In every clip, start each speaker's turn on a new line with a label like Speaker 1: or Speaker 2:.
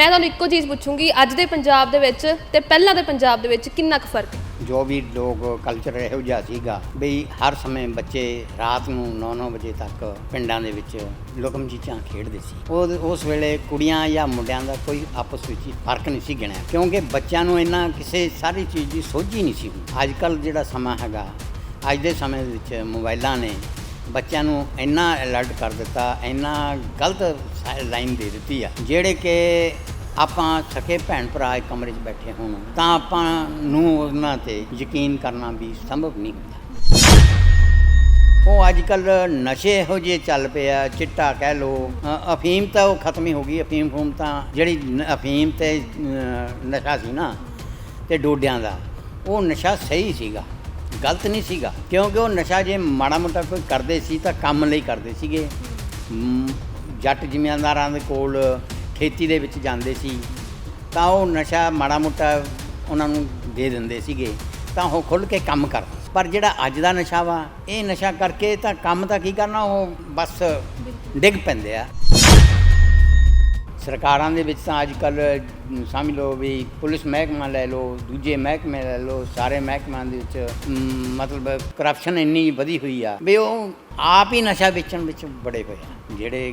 Speaker 1: ਮੈਂ ਤੁਹਾਨੂੰ ਇੱਕੋ ਚੀਜ਼ ਪੁੱਛੂੰਗੀ, ਅੱਜ ਦੇ ਪੰਜਾਬ ਦੇ ਵਿੱਚ ਤੇ ਪਹਿਲਾਂ ਦੇ ਪੰਜਾਬ ਦੇ ਵਿੱਚ ਕਿੰਨਾ ਕੁ ਫ਼ਰਕ ਹੈ?
Speaker 2: ਜੋ ਵੀ ਲੋਕ ਕਲਚਰ ਇਹੋ ਜਿਹਾ ਸੀਗਾ ਬਈ ਹਰ ਸਮੇਂ ਬੱਚੇ ਰਾਤ ਨੂੰ 9-9 ਵਜੇ ਤੱਕ ਪਿੰਡਾਂ ਦੇ ਵਿੱਚ ਲੁਕਮ ਚੀਚਾਂ ਖੇਡਦੇ ਸੀ। ਉਹ ਉਸ ਵੇਲੇ ਕੁੜੀਆਂ ਜਾਂ ਮੁੰਡਿਆਂ ਦਾ ਕੋਈ ਆਪਸ ਵਿੱਚ ਹੀ ਫ਼ਰਕ ਨਹੀਂ ਸੀ ਗਿਣਿਆ। ਕਿਉਂਕਿ ਬੱਚਿਆਂ ਨੂੰ ਇੰਨਾ ਕਿਸੇ ਸਾਰੀ ਚੀਜ਼ ਦੀ ਸੋਝੀ ਹੀ ਨਹੀਂ ਸੀ ਅੱਜ ਕੱਲ ਜਿਹੜਾ ਸਮਾਂ ਹੈਗਾ, ਅੱਜ ਦੇ ਸਮੇਂ ਵਿੱਚ ਮੋਬਾਈਲਾਂ ਨੇ ਬੱਚਿਆਂ ਨੂੰ ਇੰਨਾ ਅਲਰਟ ਕਰ ਦਿੱਤਾ, ਇੰਨਾ ਗਲਤ ਲਾਈਨ ਦੇ ਦਿੱਤੀ ਆ, ਜਿਹੜੇ ਕਿ ਆਪਾਂ ਸਕੇ ਭੈਣ ਭਰਾ ਇੱਕ ਕਮਰੇ 'ਚ ਬੈਠੇ ਹੋਣ, ਤਾਂ ਆਪਾਂ ਨੂੰ ਉਹਨਾਂ ਤੇ ਯਕੀਨ ਕਰਨਾ ਵੀ ਸੰਭਵ ਨਹੀਂ ਹੁੰਦਾ। ਉਹ ਅੱਜ ਕੱਲ ਨਸ਼ੇ ਇਹੋ ਜਿਹੇ ਚੱਲ ਪਏ ਆ, ਚਿੱਟਾ ਕਹਿ ਲੋ ਅਫੀਮ ਤਾਂ ਉਹ ਖਤਮ ਹੀ ਹੋ ਗਈ, ਅਫੀਮ ਫੂਮ ਤਾਂ ਜਿਹੜੀ ਨ- ਅਫੀਮ ਤੇ ਨਸ਼ਾ ਸੀ ਨਾ, ਤੇ ਡੋਡਿਆਂ ਦਾ, ਉਹ ਨਸ਼ਾ ਸਹੀ ਸੀਗਾ, ਗਲਤ ਨਹੀਂ ਸੀਗਾ, ਕਿਉਂਕਿ ਉਹ ਨਸ਼ਾ ਜੇ ਮਾੜਾ ਮੋਟਾ ਕੋਈ ਕਰਦੇ ਸੀ ਤਾਂ ਕੰਮ ਲਈ ਕਰਦੇ ਸੀਗੇ। ਜੱਟ ਜ਼ਿਮੀਂਦਾਰਾਂ ਦੇ ਕੋਲ ਖੇਤੀ ਦੇ ਵਿੱਚ ਜਾਂਦੇ ਸੀ, ਤਾਂ ਉਹ ਨਸ਼ਾ ਮਾੜਾ ਮੋਟਾ ਉਹਨਾਂ ਨੂੰ ਦੇ ਦਿੰਦੇ ਸੀਗੇ, ਤਾਂ ਉਹ ਖੁੱਲ ਕੇ ਕੰਮ ਕਰਦੇ ਪਰ ਜਿਹੜਾ ਅੱਜ ਦਾ ਨਸ਼ਾ ਵਾ, ਇਹ ਨਸ਼ਾ ਕਰਕੇ ਤਾਂ ਕੰਮ ਤਾਂ ਕੀ ਕਰਨਾ, ਉਹ ਬਸ ਡਿੱਗ ਪੈਂਦੇ ਆ। ਸਰਕਾਰਾਂ ਦੇ ਵਿੱਚ ਤਾਂ ਅੱਜ ਕੱਲ ਸਮਝ ਲਓ ਵੀ ਪੁਲਿਸ ਮਹਿਕਮਾ ਲੈ ਲਓ, ਦੂਜੇ ਮਹਿਕਮੇ ਲੈ ਲਓ, ਸਾਰੇ ਮਹਿਕਮਿਆਂ ਦੇ ਵਿੱਚ ਮਤਲਬ ਕਰਪਸ਼ਨ ਇੰਨੀ ਵਧੀ ਹੋਈ ਆ, ਵੀ ਉਹ ਆਪ ਹੀ ਨਸ਼ਾ ਵੇਚਣ ਵਿੱਚ ਬੜੇ ਹੋਏ ਆ, ਜਿਹੜੇ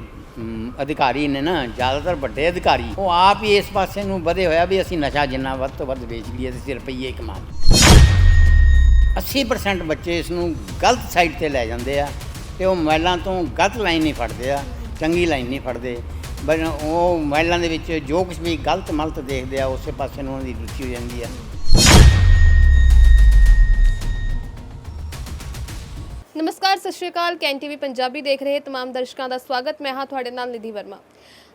Speaker 2: ਅਧਿਕਾਰੀ ਨੇ ਨਾ, ਜ਼ਿਆਦਾਤਰ ਵੱਡੇ ਅਧਿਕਾਰੀ, ਉਹ ਆਪ ਹੀ ਇਸ ਪਾਸੇ ਨੂੰ ਵਧੇ ਹੋਇਆ ਵੀ ਅਸੀਂ ਨਸ਼ਾ ਜਿੰਨਾ ਵੱਧ ਤੋਂ ਵੱਧ ਵੇਚ ਲਈਏ ਤੇ ਅਸੀਂ ਰੁਪਈਏ ਕਮਾ ਲਈਏ। 80% ਬੱਚੇ ਇਸ ਨੂੰ ਗਲਤ ਸਾਈਡ ਤੇ ਲੈ ਜਾਂਦੇ ਆ ਤੇ ਉਹ ਮੋਬਾਈਲਾਂ ਤੋਂ ਗਲਤ ਲਾਈਨ ਨਹੀਂ ਫੜਦੇ ਆ, ਚੰਗੀ ਲਾਈਨ ਨਹੀਂ ਫੜਦੇ। ਪਰ ਉਹ ਮੋਬਾਈਲਾਂ ਦੇ ਵਿੱਚ ਜੋ ਕੁਝ ਵੀ ਗਲਤ ਮਲਤ ਦੇਖਦੇ ਆ, ਉਸੇ ਪਾਸੇ ਨੂੰ ਉਹਨਾਂ ਦੀ ਰੁਚੀ ਹੋ ਜਾਂਦੀ ਆ।
Speaker 1: ਸਤਿ ਸ਼੍ਰੀ ਅਕਾਲ, ਕੈਨ ਟੀਵੀ ਪੰਜਾਬੀ ਦੇਖ ਰਹੇ ਤਮਾਮ ਦਰਸ਼ਕਾਂ ਦਾ ਸਵਾਗਤ। ਮੈਂ ਹਾਂ ਤੁਹਾਡੇ ਨਾਲ ਨਿਧੀ ਵਰਮਾ।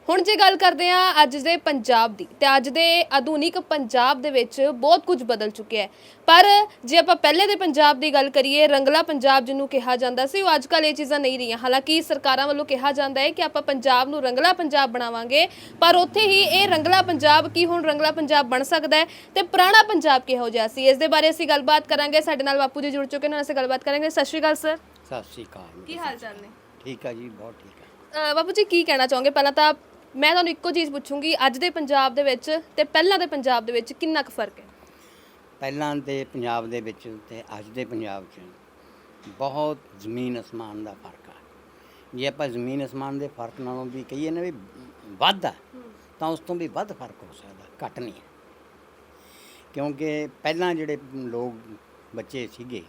Speaker 1: ਹੁਣ ਜੇ ਗੱਲ ਕਰਦੇ ਹਾਂ ਅੱਜ ਦੇ ਪੰਜਾਬ ਦੀ, ਤੇ ਅੱਜ ਦੇ ਆਧੁਨਿਕ ਪੰਜਾਬ ਦੇ ਵਿੱਚ ਬਹੁਤ ਕੁਝ ਬਦਲ ਚੁੱਕਿਆ ਹੈ। ਪਰ ਜੇ ਆਪਾਂ ਪਹਿਲੇ ਦੇ ਪੰਜਾਬ ਦੀ ਗੱਲ ਕਰੀਏ, ਰੰਗਲਾ ਪੰਜਾਬ ਜਿਹਨੂੰ ਕਿਹਾ ਜਾਂਦਾ ਸੀ, ਉਹ ਅੱਜ ਕੱਲ ਇਹ ਚੀਜ਼ਾਂ ਨਹੀਂ ਰਹੀਆਂ। ਹਾਲਾਂਕਿ ਸਰਕਾਰਾਂ ਵੱਲੋਂ ਕਿਹਾ ਜਾਂਦਾ ਹੈ ਕਿ ਆਪਾਂ ਪੰਜਾਬ ਨੂੰ ਰੰਗਲਾ ਪੰਜਾਬ ਬਣਾਵਾਂਗੇ, ਪਰ ਉੱਥੇ ਹੀ ਇਹ ਰੰਗਲਾ ਪੰਜਾਬ ਕੀ ਹੁਣ ਰੰਗਲਾ ਪੰਜਾਬ ਬਣ ਸਕਦਾ ਹੈ ਤੇ ਪੁਰਾਣਾ ਪੰਜਾਬ ਕਿਹੋ ਜਿਹਾ ਸੀ? ਇਸ ਦੇ ਬਾਰੇ ਅਸੀਂ ਗੱਲਬਾਤ ਕਰਾਂਗੇ। ਸਾਡੇ ਨਾਲ ਬਾਪੂ ਜੀ ਜੁੜ ਚੁੱਕੇ ਨੇ, ਉਹਨਾਂ ਨਾਲ ਅਸੀਂ ਗੱਲਬਾਤ ਕਰਾਂਗੇ। ਸਤਿ ਸ਼੍ਰੀ ਅਕਾਲ, ਸਰ।
Speaker 2: ਸਤਿ ਸ੍ਰੀ ਅਕਾਲ।
Speaker 1: ਕੀ ਹਾਲ ਚਾਲ ਨੇ?
Speaker 2: ਠੀਕ ਆ ਜੀ ਬਹੁਤ ਠੀਕ ਆ।
Speaker 1: ਅਹ ਬਾਪੂ ਜੀ ਕੀ ਕਹਿਣਾ ਚਾਹੋਗੇ? ਪਹਿਲਾਂ ਤਾਂ ਮੈਂ ਤੁਹਾਨੂੰ ਇੱਕੋ ਚੀਜ਼ ਪੁੱਛੂੰਗੀ ਅੱਜ ਦੇ ਪੰਜਾਬ ਦੇ ਵਿੱਚ ਤੇ ਪਹਿਲਾਂ ਦੇ ਪੰਜਾਬ ਦੇ ਵਿੱਚ ਕਿੰਨਾ ਕੁ ਫ਼ਰਕ ਹੈ?
Speaker 2: ਪਹਿਲਾਂ ਦੇ ਪੰਜਾਬ ਦੇ ਵਿੱਚ ਤੇ ਅੱਜ ਦੇ ਪੰਜਾਬ 'ਚ ਬਹੁਤ ਜ਼ਮੀਨ ਅਸਮਾਨ ਦਾ ਫ਼ਰਕ ਆ। ਜੇ ਆਪਾਂ ਜ਼ਮੀਨ ਅਸਮਾਨ ਦੇ ਫ਼ਰਕ ਨਾਲੋਂ ਵੀ ਕਹੀਏ ਨਾ ਵੀ ਵੱਧ ਆ ਤਾਂ ਉਸ ਤੋਂ ਵੀ ਵੱਧ ਫ਼ਰਕ ਹੋ ਸਕਦਾ ਘੱਟ ਨਹੀਂ ਹੈ। ਕਿਉਂਕਿ ਪਹਿਲਾਂ ਜਿਹੜੇ ਲੋਕ ਬੱਚੇ ਸੀਗੇ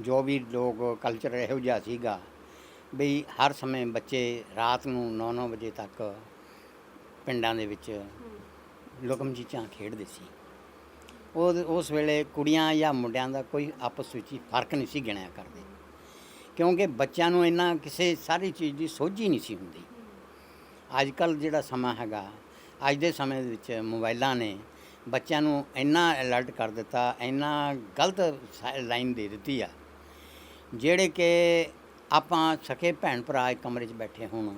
Speaker 2: ਜੋ ਵੀ ਲੋਕ ਕਲਚਰ ਇਹੋ ਜਿਹਾ ਸੀਗਾ ਬਈ ਹਰ ਸਮੇਂ ਬੱਚੇ ਰਾਤ ਨੂੰ 9-9 ਵਜੇ ਤੱਕ ਪਿੰਡਾਂ ਦੇ ਵਿੱਚ ਲੁਕਮ ਚੀਚਾਂ ਖੇਡਦੇ ਸੀ। ਉਹ ਉਸ ਵੇਲੇ ਕੁੜੀਆਂ ਜਾਂ ਮੁੰਡਿਆਂ ਦਾ ਕੋਈ ਆਪਸ ਵਿੱਚ ਹੀ ਫ਼ਰਕ ਨਹੀਂ ਸੀ ਗਿਣਿਆ ਕਰਦੇ। ਕਿਉਂਕਿ ਬੱਚਿਆਂ ਨੂੰ ਇੰਨਾ ਕਿਸੇ ਸਾਰੀ ਚੀਜ਼ ਦੀ ਸੋਝੀ ਨਹੀਂ ਸੀ ਹੁੰਦੀ। ਅੱਜ ਕੱਲ ਜਿਹੜਾ ਸਮਾਂ ਹੈਗਾ, ਅੱਜ ਦੇ ਸਮੇਂ ਦੇ ਵਿੱਚ ਮੋਬਾਈਲਾਂ ਨੇ ਬੱਚਿਆਂ ਨੂੰ ਇੰਨਾ ਅਲਰਟ ਕਰ ਦਿੱਤਾ, ਇੰਨਾ ਗਲਤ ਲਾਈਨ ਦੇ ਦਿੱਤੀ ਆ ਜਿਹੜੇ ਕਿ ਆਪਾਂ ਸਕੇ ਭੈਣ ਭਰਾ ਇੱਕ ਕਮਰੇ 'ਚ ਬੈਠੇ ਹੋਣ,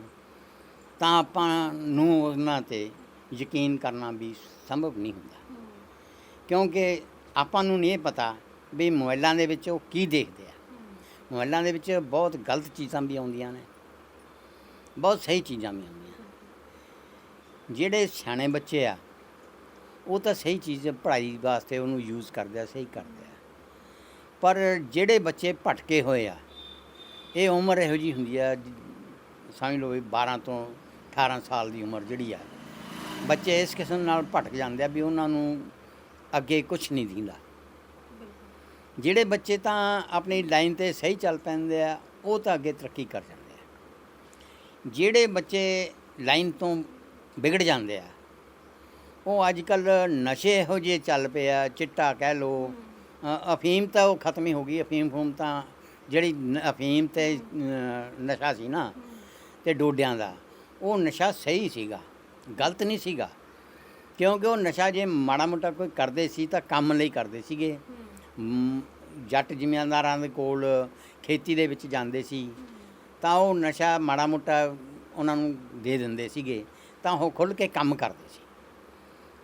Speaker 2: ਤਾਂ ਆਪਾਂ ਨੂੰ ਉਹਨਾਂ ਤੇ ਯਕੀਨ ਕਰਨਾ ਵੀ ਸੰਭਵ ਨਹੀਂ ਹੁੰਦਾ। ਕਿਉਂਕਿ ਆਪਾਂ ਨੂੰ ਨਹੀਂ ਪਤਾ ਵੀ ਮੋਬਾਈਲਾਂ ਦੇ ਵਿੱਚ ਉਹ ਕੀ ਦੇਖਦੇ ਆ। ਮੋਬਾਈਲਾਂ ਦੇ ਵਿੱਚ ਬਹੁਤ ਗਲਤ ਚੀਜ਼ਾਂ ਵੀ ਆਉਂਦੀਆਂ ਨੇ, ਬਹੁਤ ਸਹੀ ਚੀਜ਼ਾਂ ਵੀ ਆਉਂਦੀਆਂ। ਜਿਹੜੇ ਸਿਆਣੇ ਬੱਚੇ ਆ, ਉਹ ਤਾਂ ਸਹੀ ਚੀਜ਼ ਪੜ੍ਹਾਈ ਵਾਸਤੇ ਉਹਨੂੰ ਯੂਜ਼ ਕਰਦੇ ਆ, ਸਹੀ ਕਰਦੇ ਪਰ ਜਿਹੜੇ ਬੱਚੇ ਭਟਕੇ ਹੋਏ ਆ, ਇਹ ਉਮਰ ਇਹੋ ਜੀ ਹੁੰਦੀ ਆ ਸਮਝ ਲਓ ਵੀ 12 ਤੋਂ 18 ਸਾਲ ਦੀ ਉਮਰ ਜਿਹੜੀ ਆ, ਬੱਚੇ ਇਸ ਕਿਸਮ ਨਾਲ ਭਟਕ ਜਾਂਦੇ ਆ ਵੀ ਉਹਨਾਂ ਨੂੰ ਅੱਗੇ ਕੁਝ ਨਹੀਂ ਦਿੰਦਾ। ਜਿਹੜੇ ਬੱਚੇ ਤਾਂ ਆਪਣੀ ਲਾਈਨ ਤੇ ਸਹੀ ਚੱਲ ਪੈਂਦੇ ਆ, ਉਹ ਤਾਂ ਅੱਗੇ ਤਰੱਕੀ ਕਰ ਜਾਂਦੇ ਆ। ਜਿਹੜੇ ਬੱਚੇ ਲਾਈਨ ਤੋਂ ਵਿਗੜ ਜਾਂਦੇ ਆ, ਉਹ ਅੱਜ ਕੱਲ ਨਸ਼ੇ ਇਹੋ ਜਿਹੇ ਚੱਲ ਪਏ ਆ, ਚਿੱਟਾ ਕਹਿ ਲੋ ਅਫੀਮ ਤਾਂ ਉਹ ਖਤਮ ਹੀ ਹੋ ਗਈ ਅਫੀਮ ਫੂਮ ਤਾਂ ਜਿਹੜੀ ਨ- ਅਫੀਮ ਤੇ ਅ, ਨਸ਼ਾ ਸੀ ਨਾ ਤੇ ਡੋਡਿਆਂ ਦਾ ਉਹ ਨਸ਼ਾ ਸਹੀ ਸੀਗਾ ਗਲਤ ਨਹੀਂ ਸੀਗਾ। ਕਿਉਂਕਿ ਉਹ ਨਸ਼ਾ ਜੇ ਮਾੜਾ ਮੋਟਾ ਕੋਈ ਕਰਦੇ ਸੀ ਤਾਂ ਕੰਮ ਲਈ ਕਰਦੇ ਸੀਗੇ। ਮ, ਜੱਟ ਜ਼ਿਮੀਂਦਾਰਾਂ ਦੇ ਕੋਲ ਖੇਤੀ ਦੇ ਵਿੱਚ ਜਾਂਦੇ ਸੀ ਤਾਂ ਉਹ ਨਸ਼ਾ ਮਾੜਾ ਮੋਟਾ ਉਹਨਾਂ ਨੂੰ ਦੇ ਦਿੰਦੇ ਸੀਗੇ ਤਾਂ ਉਹ ਖੁੱਲ ਕੇ ਕੰਮ ਕਰਦੇ ਸੀ।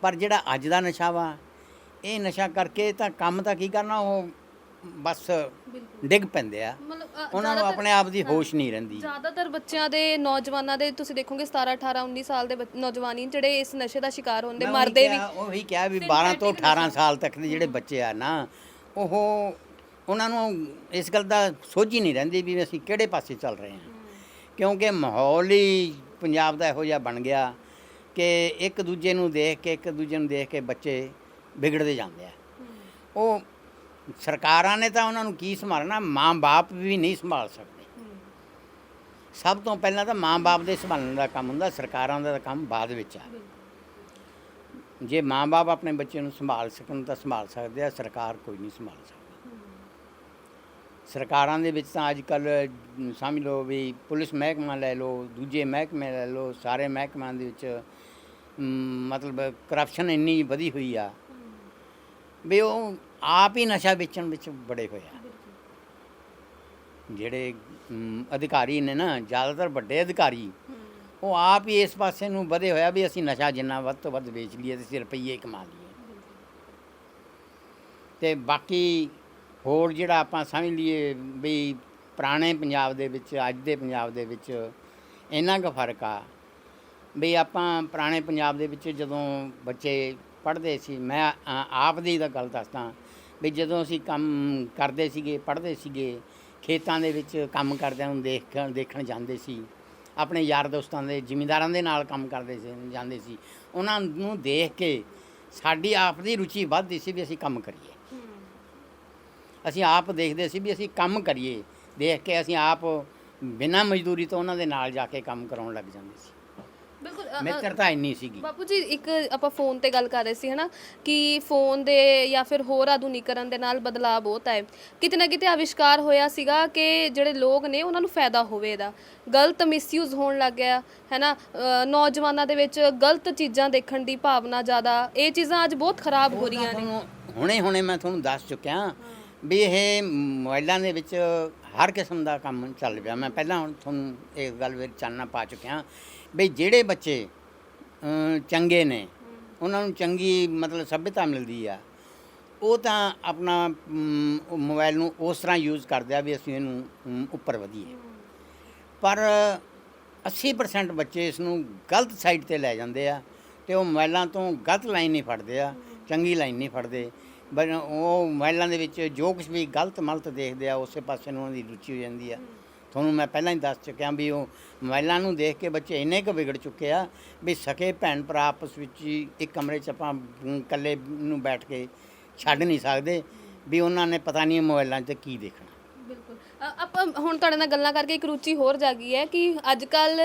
Speaker 2: ਪਰ ਜਿਹੜਾ ਅੱਜ ਦਾ ਨਸ਼ਾ ਵਾ ਇਹ ਨਸ਼ਾ ਕਰਕੇ ਤਾਂ ਕੰਮ ਤਾਂ ਕੀ ਕਰਨਾ ਉਹ ਬਸ ਡਿੱਗ ਪੈਂਦੇ ਆ।
Speaker 1: ਮਤਲਬ ਅ,
Speaker 2: ਉਹਨਾਂ ਨੂੰ
Speaker 1: ਜ਼ਿਆਦਾਤਰ-
Speaker 2: ਆਪਣੇ ਆਪ ਦੀ ਹੋਸ਼ ਨਹੀਂ ਰਹਿੰਦੀ।
Speaker 1: ਜ਼ਿਆਦਾਤਰ ਬੱਚਿਆਂ ਦੇ ਨੌਜਵਾਨਾਂ ਦੇ ਤੁਸੀਂ ਦੇਖੋਗੇ 17 18 19 ਸਾਲ ਦੇ ਬੱਚ- ਨੌਜਵਾਨੀ ਜਿਹੜੇ ਇਸ ਨਸ਼ੇ ਦਾ ਸ਼ਿਕਾਰ ਹੁੰਦੇ
Speaker 2: ਮੈਂ ਉਹੀ
Speaker 1: ਮਰਦੇ ਵੀ
Speaker 2: ਕਿਹਾ- ਉਹੀ ਕਿਹਾ ਵੀ 12 ਤੋਂ 18 ਸਾਲ ਤੱਕ ਦੇ ਜਿਹੜੇ ਬੱਚੇ ਆ ਨਾ ਉਹ ਉਹਨਾਂ ਨੂੰ ਇਸ ਗੱਲ ਦਾ ਸੋਝ ਹੀ ਨਹੀਂ ਰਹਿੰਦੀ ਵੀ ਅਸੀਂ ਕਿਹੜੇ ਪਾਸੇ ਚੱਲ ਰਹੇ ਹਾਂ। ਕਿਉਂਕਿ ਮਾਹੌਲ ਹੀ ਪੰਜਾਬ ਦਾ ਇਹੋ ਜਿਹਾ ਬਣ ਗਿਆ ਕਿ ਇੱਕ ਦੂਜੇ ਨੂੰ ਦੇਖ ਕੇ ਇੱਕ ਦੂਜੇ ਨੂੰ ਦੇਖ ਕੇ ਬੱਚੇ ਵਿਗੜਦੇ ਜਾਂਦੇ ਆ। ਉਹ ਸਰਕਾਰਾਂ ਨੇ ਤਾਂ ਉਹਨਾਂ ਨੂੰ ਕੀ ਸੰਭਾਲਣਾ? ਮਾਂ-ਬਾਪ ਵੀ ਨਹੀਂ ਸੰਭਾਲ ਸਕਦੇ। ਸਭ ਤੋਂ ਪਹਿਲਾਂ ਤਾਂ ਮਾਂ-ਬਾਪ ਦੇ ਸੰਭਾਲਣ ਦਾ ਕੰਮ ਹੁੰਦਾ ਸਰਕਾਰਾਂ ਦਾ ਤਾਂ ਕੰਮ ਬਾਅਦ ਵਿੱਚ ਆ। ਜੇ ਮਾਂ-ਬਾਪ ਆਪਣੇ ਬੱਚੇ ਨੂੰ ਸੰਭਾਲ ਸਕਣ ਤਾਂ ਸੰਭਾਲ ਸਕਦੇ ਆ ਸਰਕਾਰ ਕੋਈ ਨਹੀਂ ਸੰਭਾਲ ਸਕਦੀ। ਸਰਕਾਰਾਂ ਦੇ ਵਿੱਚ ਤਾਂ ਅੱਜ ਕੱਲ ਸਮਝ ਲਓ ਵੀ ਪੁਲਿਸ ਮਹਿਕਮਾ ਲੈ ਲਓ ਦੂਜੇ ਮਹਿਕਮੇ ਲੈ ਲਓ ਸਾਰੇ ਮਹਿਕਮਿਆਂ ਦੇ ਵਿੱਚ ਮਤਲਬ ਕਰਪਸ਼ਨ ਇੰਨੀ ਵਧੀ ਹੋਈ ਆ। ਵੀ ਉਹ ਆਪ ਹੀ ਨਸ਼ਾ ਵੇਚਣ ਵਿੱਚ ਬੜੇ ਹੋਏ ਆ। ਜਿਹੜੇ ਮ, ਅਧਿਕਾਰੀ ਨੇ ਨਾ ਜ਼ਿਆਦਾਤਰ ਵੱਡੇ ਅਧਿਕਾਰੀ ਉਹ ਆਪ ਹੀ ਇਸ ਪਾਸੇ ਨੂੰ ਵਧੇ ਹੋਇਆ ਵੀ ਅਸੀਂ ਨਸ਼ਾ ਜਿੰਨਾ ਵੱਧ ਤੋਂ ਵੱਧ ਵੇਚ ਲਈਏ ਤੇ ਅਸੀਂ ਰੁਪਈਏ ਕਮਾ ਲਈਏ। ਤੇ ਬਾਕੀ ਹੋਰ ਜਿਹੜਾ ਆਪਾਂ ਸਮਝ ਲਈਏ ਵੀ ਪੁਰਾਣੇ ਪੰਜਾਬ ਦੇ ਵਿੱਚ ਅੱਜ ਦੇ ਪੰਜਾਬ ਦੇ ਵਿੱਚ ਇੰਨਾ ਕੁ ਫ਼ਰਕ ਆ ਵੀ ਆਪਾਂ ਪੁਰਾਣੇ ਪੰਜਾਬ ਦੇ ਵਿੱਚ ਜਦੋਂ ਬੱਚੇ ਪੜ੍ਹਦੇ ਸੀ। ਮੈਂ ਆਪ ਦੀ ਦਾ ਗੱਲ ਦੱਸਦਾ ਵੀ ਜਦੋਂ ਅਸੀਂ ਕੰਮ ਕਰਦੇ ਸੀਗੇ, ਪੜ੍ਹਦੇ ਸੀਗੇ, ਖੇਤਾਂ ਦੇ ਵਿੱਚ ਕੰਮ ਕਰਦਿਆਂ ਨੂੰ ਦੇਖ, ਦੇਖਣ ਜਾਂਦੇ ਸੀ। ਆਪਣੇ ਯਾਰ ਦੋਸਤਾਂ ਦੇ, ਜ਼ਿਮੀਂਦਾਰਾਂ ਦੇ ਨਾਲ ਕੰਮ ਕਰਦੇ ਸੀ, ਜਾਂਦੇ ਸੀ। ਉਹਨਾਂ ਨੂੰ ਦੇਖ ਕੇ ਸਾਡੀ ਆਪ ਦੀ ਰੁਚੀ ਵੱਧਦੀ ਸੀ ਵੀ ਅਸੀਂ ਕੰਮ ਕਰੀਏ। ਅਸੀਂ ਆਪ ਦੇਖਦੇ ਸੀ ਵੀ ਅਸੀਂ ਕੰਮ ਕਰੀਏ। ਦੇਖ ਕੇ ਅਸੀਂ ਆਪ ਬਿਨਾਂ ਮਜ਼ਦੂਰੀ ਤੋਂ ਉਹਨਾਂ ਦੇ ਨਾਲ ਜਾ ਕੇ ਕੰਮ ਕਰਾਉਣ ਲੱਗ ਜਾਂਦੇ ਸੀ।
Speaker 1: ਬਿਲਕੁਲ ਅ, ਅ,
Speaker 2: ਮਿੱਤਰਤਾ ਇੰਨੀ ਸੀਗੀ।
Speaker 1: ਬਾਪੂ ਜੀ ਇੱਕ ਆਪਾਂ ਫੋਨ ਤੇ ਗੱਲ ਕਰ ਰਹੇ ਸੀ ਹਨਾ ਕਿ ਫੋਨ ਦੇ ਜਾਂ ਫਿਰ ਹੋਰ ਆਧੁਨਿਕਰਨ ਦੇ ਨਾਲ ਬਦਲਾਅ ਬਹੁਤ ਆਏ। ਕਿਤੇ ਨਾ ਕਿਤੇ ਆਵਿਸ਼ਕਾਰ ਹੋਇਆ ਸੀਗਾ ਕਿ ਜਿਹੜੇ ਲੋਕ ਨੇ ਉਹਨਾਂ ਨੂੰ ਫਾਇਦਾ ਹੋਵੇ ਇਹਦਾ। ਗਲਤ ਮਿਸਯੂਜ਼ ਹੋਣ ਲੱਗ ਗਿਆ ਹੈਨਾ ਅ, ਨੌਜਵਾਨਾਂ ਦੇ ਵਿੱਚ ਗਲਤ ਚੀਜ਼ਾਂ ਦੇਖਣ ਦੀ ਭਾਵਨਾ ਜ਼ਿਆਦਾ। ਇਹ ਚੀਜ਼ਾਂ ਅੱਜ ਬਹੁਤ ਖਰਾਬ ਹੋ ਰਹੀਆਂ ਨੇ।
Speaker 2: ਤੁਹਾਨੂੰ ਹੁਣੇ ਹੁਣੇ ਮੈਂ ਤੁਹਾਨੂੰ ਦੱਸ ਚੁੱਕਿਆ ਵੀ ਇਹ ਮੋਬਾਈਲਾਂ ਦੇ ਵਿੱਚ ਹਰ ਕਿਸਮ ਦਾ ਕੰਮ ਚੱਲ ਪਿਆ। ਮੈਂ ਪਹਿਲਾਂ ਹੁਣ ਤੁਹਾਨੂੰ ਇਹ ਗੱਲ ਵਿੱਚ ਚਾਨਣਾ ਪਾ ਚੁੱਕਿਆ ਬਈ ਜਿਹੜੇ ਬੱਚੇ ਚੰਗੇ ਨੇ ਉਹਨਾਂ ਨੂੰ ਚੰਗੀ ਮਤਲਬ ਸਭਿਅਤਾ ਮਿਲਦੀ ਆ ਉਹ ਤਾਂ ਆਪਣਾ ਅਮ, ਮੋਬਾਈਲ ਨੂੰ ਉਸ ਤਰ੍ਹਾਂ ਯੂਜ਼ ਕਰਦੇ ਆ ਵੀ ਅਸੀਂ ਇਹਨੂੰ ਉੱਪਰ ਵਧੀਏ। ਪਰ 80% ਬੱਚੇ ਇਸ ਨੂੰ ਗਲਤ ਸਾਈਡ ਤੇ ਲੈ ਜਾਂਦੇ ਆ ਤੇ ਉਹ ਮੋਬਾਈਲਾਂ ਤੋਂ ਗਲਤ ਲਾਈਨ ਨਹੀਂ ਫੜਦੇ ਆ ਚੰਗੀ ਲਾਈਨ ਨਹੀਂ ਫੜਦੇ। ਉਹ ਮੋਬਾਈਲਾਂ ਦੇ ਵਿੱਚ ਜੋ ਕੁਝ ਵੀ ਗਲਤ ਮਲਤ ਦੇਖਦੇ ਆ ਉਸੇ ਪਾਸੇ ਨੂੰ ਉਹਨਾਂ ਦੀ ਰੁਚੀ ਹੋ ਜਾਂਦੀ ਆ। ਤੁਹਾਨੂੰ ਮੈਂ ਪਹਿਲਾਂ ਹੀ ਦੱਸ ਚੁੱਕਿਆ ਵੀ ਉਹ ਮੋਬਾਈਲਾਂ ਨੂੰ ਦੇਖ ਕੇ ਬੱਚੇ ਇੰਨੇ ਕੁ ਵਿਗੜ ਚੁੱਕੇ ਆ ਵੀ ਸਕੇ ਭੈਣ ਭਰਾ ਆਪਸ ਵਿੱਚ ਹੀ ਇੱਕ ਕਮਰੇ 'ਚ ਆਪਾਂ ਇਕੱਲੇ ਨੂੰ ਬੈਠ ਕੇ ਛੱਡ ਨਹੀਂ ਸਕਦੇ ਵੀ ਉਹਨਾਂ ਨੇ ਪਤਾ ਨਹੀਂ ਮੋਬਾਈਲਾਂ 'ਤੇ ਕੀ ਦੇਖਣਾ।
Speaker 1: ਬਿਲਕੁਲ। ਅ, ਆਪਾਂ ਹੁਣ ਤੁਹਾਡੇ ਨਾਲ ਗੱਲਾਂ ਕਰਕੇ ਇੱਕ ਰੁਚੀ ਹੋਰ ਜਾਗੀ ਹੈ ਕਿ ਅੱਜ ਕੱਲ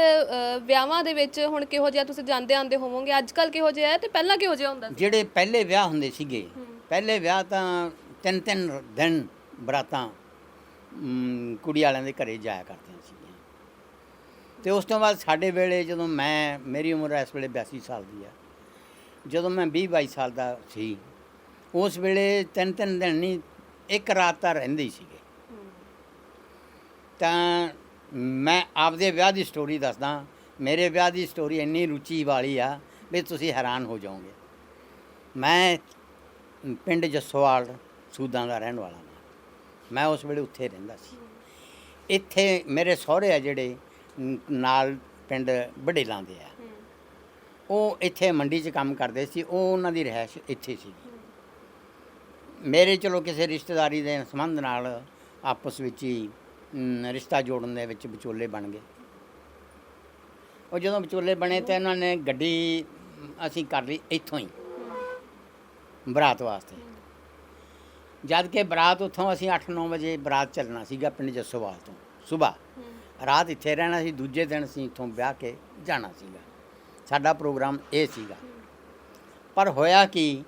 Speaker 1: ਵਿਆਹਾਂ ਦੇ ਵਿੱਚ ਹੁਣ ਕਿਹੋ ਜਿਹਾ ਤੁਸੀਂ ਜਾਂਦੇ ਆਂਦੇ ਹੋਵੋਗੇ? ਅੱਜ ਕੱਲ ਕਿਹੋ ਜਿਹਾ ਹੈ ਤੇ ਪਹਿਲਾਂ ਕਿਹੋ ਜਿਹਾ ਹੁੰਦਾ ਸੀ?
Speaker 2: ਜਿਹੜੇ ਪਹਿਲੇ ਵਿਆਹ ਹੁੰਦੇ ਸੀਗੇ ਪਹਿਲੇ ਵਿਆਹ ਤਾਂ ਤਿੰਨ ਤਿੰਨ ਦਿਨ ਬਰਾਤਾਂ ਅਮ, ਕੁੜੀ ਵਾਲਿਆਂ ਦੇ ਘਰੇ ਜਾਇਆ ਕਰਦੀਆਂ ਸੀਗੀਆਂ। ਤੇ ਉਸ ਤੋਂ ਬਾਅਦ ਸਾਡੇ ਵੇਲੇ ਜਦੋਂ ਮੈਂ ਮੇਰੀ ਉਮਰ ਇਸ ਵੇਲੇ 82 ਸਾਲ ਦੀ ਆ। ਜਦੋਂ ਮੈਂ 20 22 ਸਾਲ ਦਾ ਸੀ ਉਸ ਵੇਲੇ ਤਿੰਨ ਤਿੰਨ ਦਿਨ ਨਹੀਂ ਇੱਕ ਰਾਤ ਤਾਂ ਰਹਿੰਦੇ ਹੀ ਸੀਗੇ। ਤਾਂ ਮੈਂ ਆਪਦੇ ਵਿਆਹ ਦੀ ਸਟੋਰੀ ਦੱਸਦਾ ਮੇਰੇ ਵਿਆਹ ਦੀ ਸਟੋਰੀ ਇੰਨੀ ਰੁਚੀ ਵਾਲੀ ਆ ਵੀ ਤੁਸੀਂ ਹੈਰਾਨ ਹੋ ਜਾਓਗੇ। ਮੈਂ ਪਿੰਡ ਜੱਸੋਵਾਲ ਸੂਦਾਂ ਦਾ ਰਹਿਣ ਵਾਲਾ ਹਾਂ ਮੈਂ ਉਸ ਵੇਲੇ ਉੱਥੇ ਰਹਿੰਦਾ ਸੀ। ਇੱਥੇ ਮੇਰੇ ਸਹੁਰੇ ਆ ਜਿਹੜੇ ਨਾਲ ਪਿੰਡ ਬੜੇਲਾਂ ਦੇ ਆ। ਉਹ ਇੱਥੇ ਮੰਡੀ 'ਚ ਕੰਮ ਕਰਦੇ ਸੀ ਉਹ ਉਹਨਾਂ ਦੀ ਰਹਿائش ਇੱਥੇ ਸੀ ਮੇਰੇ ਚਲੋ ਕਿਸੇ ਰਿਸ਼ਤੇਦਾਰੀ ਦੇ ਸੰਬੰਧ ਨਾਲ ਆਪਸ ਵਿੱਚ ਹੀ ਰਿਸ਼ਤਾ ਜੋੜਨ ਦੇ ਵਿੱਚ ਵਿਚੋਲੇ ਬਣ ਗਏ। ਉਹ ਜਦੋਂ ਵਿਚੋਲੇ ਬਣੇ ਤਾਂ ਉਹਨਾਂ ਨੇ ਗੱਡੀ ਅਸੀਂ ਕਰ ਲਈ ਇੱਥੋਂ ਹੀ ਬਰਾਤ ਵਾਸਤੇ। ਜਦ ਕਿ ਬਰਾਤ ਉੱਥੋਂ ਅਸੀਂ 8-9 ਵਜੇ ਬਰਾਤ ਚੱਲਣਾ ਸੀਗਾ ਪਿੰਡ ਜੱਸੋਵਾਲ ਤੋਂ ਸਵੇਰ ਰਾਤ ਇੱਥੇ ਰਹਿਣਾ ਸੀ ਦੂਜੇ ਦਿਨ ਅਸੀਂ ਇੱਥੋਂ ਵਿਆਹ ਕੇ ਜਾਣਾ ਸੀਗਾ। ਸਾਡਾ ਪ੍ਰੋਗਰਾਮ ਇਹ ਸੀਗਾ। ਪਰ ਹੋਇਆ ਕੀ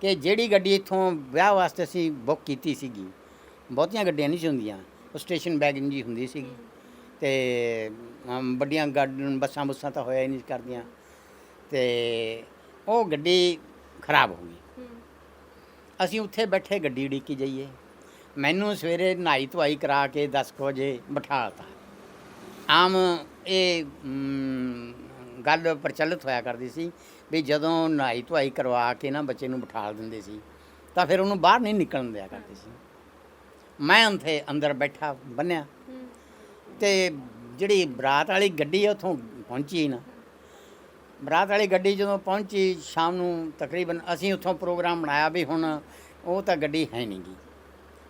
Speaker 2: ਕਿ ਜਿਹੜੀ ਗੱਡੀ ਇੱਥੋਂ ਵਿਆਹ ਵਾਸਤੇ ਅਸੀਂ ਬੁੱਕ ਕੀਤੀ ਸੀਗੀ ਬਹੁਤੀਆਂ ਗੱਡੀਆਂ ਨਹੀਂ ਹੁੰਦੀਆਂ ਉਹ ਸਟੇਸ਼ਨ ਬੈਗਿੰਗ ਜੀ ਹੁੰਦੀ ਸੀਗੀ। ਤੇ ਵੱਡੀਆਂ ਗੱਡ ਬੱਸਾਂ ਬੁੱਸਾਂ ਤਾਂ ਹੋਇਆ ਹੀ ਨਹੀਂ ਕਰਦੀਆਂ। ਤੇ ਉਹ ਗੱਡੀ ਖਰਾਬ ਹੋ ਗਈ। ਅਸੀਂ ਉੱਥੇ ਬੈਠੇ ਗੱਡੀ ਉਡੀਕੀ ਜਾਈਏ। ਮੈਨੂੰ ਸਵੇਰੇ ਨਹਾਈ ਧੁਆਈ ਕਰਾ ਕੇ 10 ਕੁ ਵਜੇ ਬਿਠਾਲਤਾ ਆਮ ਇਹ ਗੱਲ ਪ੍ਰਚਲਿਤ ਹੋਇਆ ਕਰਦੀ ਸੀ ਵੀ ਜਦੋਂ ਨਹਾਈ ਧੁਆਈ ਕਰਵਾ ਕੇ ਨਾ ਬੱਚੇ ਨੂੰ ਬਿਠਾ ਦਿੰਦੇ ਸੀ ਤਾਂ ਫਿਰ ਉਹਨੂੰ ਬਾਹਰ ਨਹੀਂ ਨਿਕਲਣ ਦਿਆ ਕਰਦੇ ਸੀ। ਮੈਂ ਉੱਥੇ ਅੰਦਰ ਬੈਠਾ ਬੰਨਿਆ। ਤੇ ਜਿਹੜੀ ਬਰਾਤ ਵਾਲੀ ਗੱਡੀ ਉੱਥੋਂ ਪਹੁੰਚੀ ਨਾ ਬਰਾਤ ਵਾਲੀ ਗੱਡੀ ਜਦੋਂ ਪਹੁੰਚੀ ਸ਼ਾਮ ਨੂੰ ਤਕਰੀਬਨ ਅਸੀਂ ਉੱਥੋਂ ਪ੍ਰੋਗਰਾਮ ਬਣਾਇਆ ਵੀ ਹੁਣ ਉਹ ਤਾਂ ਗੱਡੀ ਹੈ ਨਹੀਂ ਗੀ।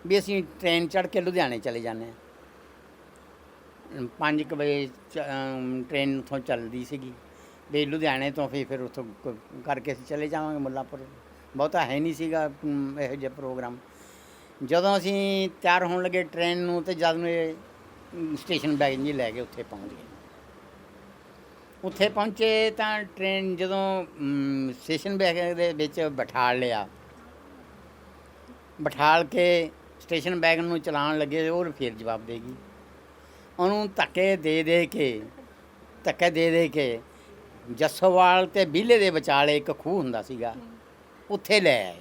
Speaker 2: ਵੀ ਅਸੀਂ ਟ੍ਰੇਨ ਚੜ੍ਹ ਕੇ ਲੁਧਿਆਣੇ ਚਲੇ ਜਾਂਦੇ ਹਾਂ। 5 ਵਜੇ ਟ੍ਰੇਨ ਉੱਥੋਂ ਚੱਲਦੀ ਸੀਗੀ। ਵੀ ਲੁਧਿਆਣੇ ਤੋਂ ਫਿਰ ਫਿਰ ਉੱਥੋਂ ਕਰਕੇ ਅਸੀਂ ਚਲੇ ਜਾਵਾਂਗੇ ਮੁੱਲਾਪੁਰ। ਬਹੁਤਾ ਹੈ ਨਹੀਂ ਸੀਗਾ ਇਹੋ ਜਿਹਾ ਪ੍ਰੋਗਰਾਮ। ਜਦੋਂ ਅਸੀਂ ਤਿਆਰ ਹੋਣ ਲੱਗੇ ਟ੍ਰੇਨ ਨੂੰ ਤੇ ਜਦ ਨੂੰ ਇਹ ਸਟੇਸ਼ਨ ਬੈਗ ਨਹੀਂ ਲੈ ਕੇ ਉੱਥੇ ਪਹੁੰਚ ਗਏ। ਉੱਥੇ ਪਹੁੰਚੇ ਤਾਂ ਟ੍ਰੇਨ ਜਦੋਂ ਸਟੇਸ਼ਨ ਬੈਗ ਦੇ ਵਿੱਚ ਬਿਠਾਲ ਲਿਆ। ਬਿਠਾਲ ਕੇ ਸਟੇਸ਼ਨ ਬੈਗ ਨੂੰ ਚਲਾਉਣ ਲੱਗੇ ਉਹ ਫਿਰ ਜਵਾਬ ਦੇਗੀ ਉਹਨੂੰ ਧੱਕੇ ਦੇ ਦੇ ਕੇ, ਧੱਕੇ ਦੇ ਦੇ ਕੇ ਜੱਸੋਵਾਲ ਤੇ ਬੀਲੇ ਦੇ ਵਿਚਾਲੇ ਇੱਕ ਖੂਹ ਹੁੰਦਾ ਸੀਗਾ, ਉੱਥੇ ਲੈ ਆਏ।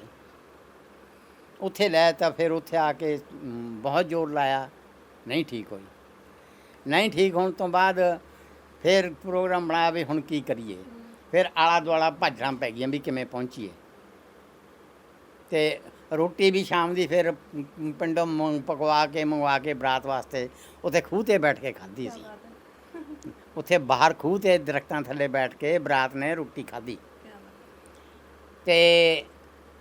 Speaker 2: ਉੱਥੇ ਲੈ ਤਾਂ ਫਿਰ ਉੱਥੇ ਆ ਕੇ ਬਹੁਤ ਜ਼ੋਰ ਲਾਇਆ। ਨਹੀਂ ਠੀਕ ਹੋਈ। ਨਹੀਂ ਠੀਕ ਹੋਣ ਤੋਂ ਬਾਅਦ ਫਿਰ ਪ੍ਰੋਗਰਾਮ ਬਣਾਇਆ ਵੀ ਹੁਣ ਕੀ ਕਰੀਏ? ਫਿਰ ਆਲਾ ਦੁਆਲਾ ਭੱਜਣਾ ਪੈ ਗਈਆਂ ਵੀ ਕਿਵੇਂ ਪਹੁੰਚੀਏ। ਤੇ ਰੋਟੀ ਵੀ ਸ਼ਾਮ ਦੀ ਫਿਰ ਪਿੰਡੋਂ ਮੰਗ ਪਕਵਾ ਕੇ, ਮੰਗਵਾ ਕੇ ਬਰਾਤ ਵਾਸਤੇ ਉੱਥੇ ਖੂਹ ਤੇ ਬੈਠ ਕੇ ਖਾਧੀ ਸੀ। ਉੱਥੇ ਬਾਹਰ ਖੂਹ ਤੇ ਦਰਖਤਾਂ ਥੱਲੇ ਬੈਠ ਕੇ ਬਰਾਤ ਨੇ ਰੋਟੀ ਖਾਧੀ। ਤੇ